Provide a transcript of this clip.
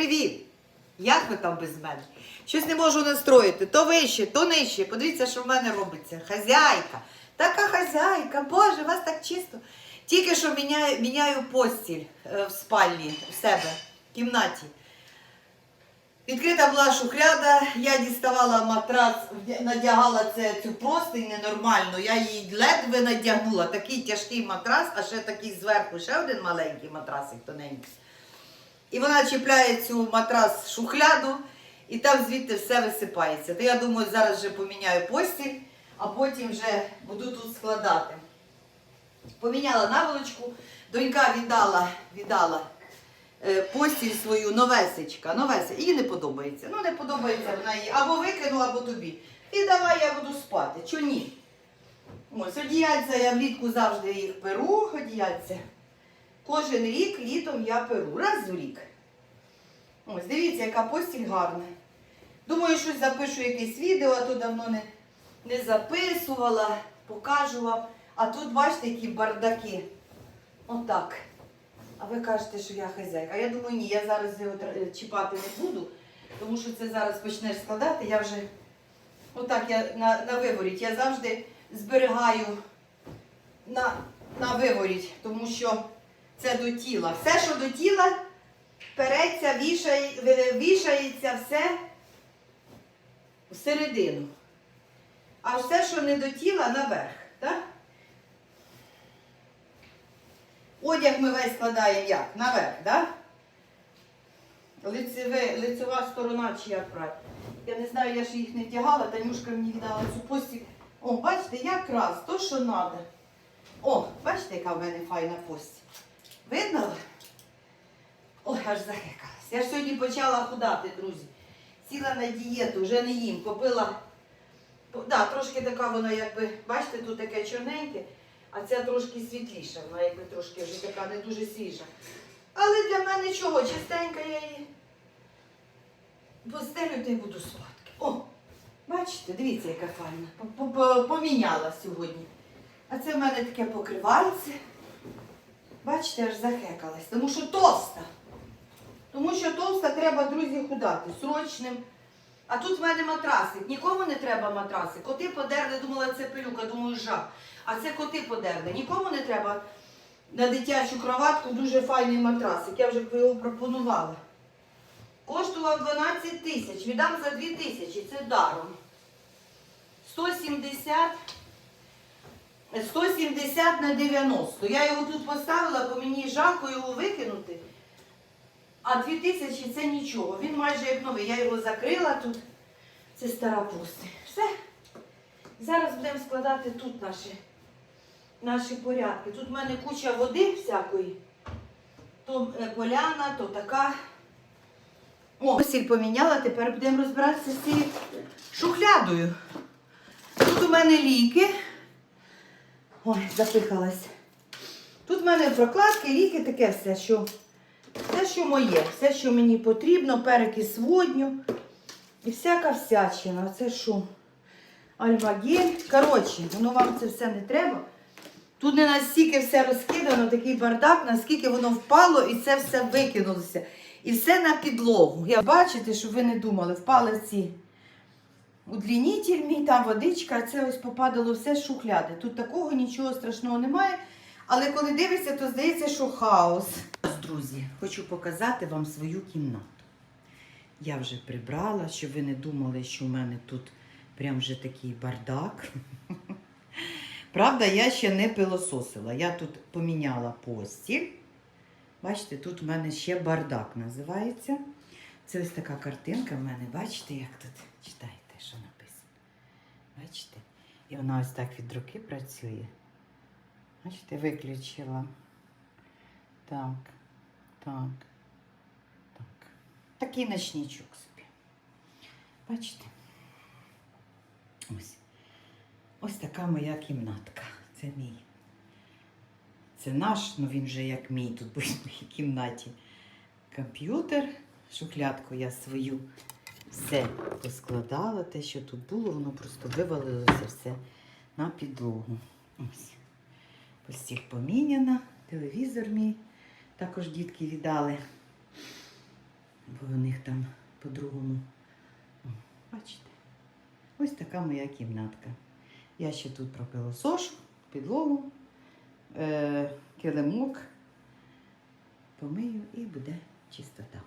привіт! Як ви там без мене? Щось не можу настроїти. То вище, то нижче. Подивіться, що в мене робиться. Хазяйка. Така хазяйка, Боже, у вас так чисто. Тільки що міняю, міняю постіль е, в спальні в себе, в кімнаті. Відкрита була шухляда, я діставала матрас, надягала це, цю простинь ненормальну, я її ледве надягнула. Такий тяжкий матрас, а ще такий зверху, ще один маленький матрасик тоненький. І вона чіпляє цю матрас шухляду, і там звідти все висипається. То я думаю, зараз вже поміняю постіль, а потім вже буду тут складати. Поміняла наволочку, донька віддала, віддала е, постіль свою новесечка, новесечка. Їй не подобається. Ну, не подобається вона їй. Або викину, або тобі. І давай я буду спати. Чо ні? Ось одіяльця, я влітку завжди їх перу, одіяльця. Кожен рік літом я перу. Раз в рік. Ось, дивіться, яка постіль гарна. Думаю, щось запишу якесь відео, а то давно не, не записувала, покажу вам. А тут, бачите, які бардаки. Отак. А ви кажете, що я хазяйка. А я думаю, ні, я зараз його е, чіпати не буду, тому що це зараз почнеш складати, я вже отак я на, на виворіт. Я завжди зберігаю на, на виворіт, тому що це до тіла. Все, що до тіла, переться, вішає, вішається все всередину. А все, що не до тіла, наверх. Так? Одяг ми весь складаємо як? Наверх, так? Лицеве, лицева сторона чи як брати. Я не знаю, я ж їх не вдягала, Танюшка мені віддала цю постіль. О, бачите, якраз то, що треба. О, бачите, яка в мене файна постіль. Видно? Ой, аж захекалась. Я ж сьогодні почала худати, друзі. Сіла на дієту, вже не їм. Купила. Да, трошки така вона, якби, бачите, тут таке чорненьке, а ця трошки світліша, вона якби трошки вже така не дуже свіжа. Але для мене чого? Чистенька я її постелю та й буду спадки. О, бачите, дивіться, яка файна. По- по- Поміняла сьогодні. А це в мене таке покривальце. Бачите, аж захекалась, тому що товста. Тому що товста треба, друзі, худати срочним. А тут в мене матрасик. Нікому не треба матрасик. Коти подерли, думала, це пилюка, думаю, жах. А це коти подерли. Нікому не треба на дитячу кроватку дуже файний матрасик. Я вже його пропонувала. Коштував 12 тисяч. Віддам за 2 тисячі. Це даром. 170 170 на 90. Я його тут поставила, бо мені жалко його викинути. А 2000 це нічого. Він майже як новий. Я його закрила тут. Це стара пусти. Все. Зараз будемо складати тут наші, наші порядки. Тут в мене куча води всякої. То е, поляна, то така. О, постіль поміняла, тепер будемо розбиратися з цією шухлядою. Тут у мене ліки. Ой, запихалась. Тут в мене прокладки, ліки, таке все, що все, що моє, все, що мені потрібно, перекис водню і всяка всячина. Це що? Альмагель. Коротше, воно вам це все не треба. Тут не настільки все розкидано, такий бардак, наскільки воно впало і це все викинулося. І все на підлогу. Я бачите, щоб ви не думали, впали ці удлінітель мій, там водичка, це ось попадало все з шухляди. Тут такого нічого страшного немає. Але коли дивишся, то здається, що хаос. Друзі, хочу показати вам свою кімнату. Я вже прибрала, щоб ви не думали, що в мене тут прям вже такий бардак. Правда, я ще не пилососила. Я тут поміняла постіль. Бачите, тут в мене ще бардак називається. Це ось така картинка в мене. Бачите, як тут? Читайте, що написано. Бачите? І вона ось так від руки працює. Бачите, виключила. Так, так, так. Такий ночничок собі. Бачите? Ось. Ось така моя кімнатка. Це мій. Це наш, ну він же як мій тут буде в моїй кімнаті. Комп'ютер, шухлядку я свою все поскладала. Те, що тут було, воно просто вивалилося все на підлогу. Ось. Постіль поміняна, телевізор мій. Також дітки віддали. бо у них там по-другому. Бачите? Ось така моя кімнатка. Я ще тут пропилосошу, підлогу, е, килимок, помию і буде чистота.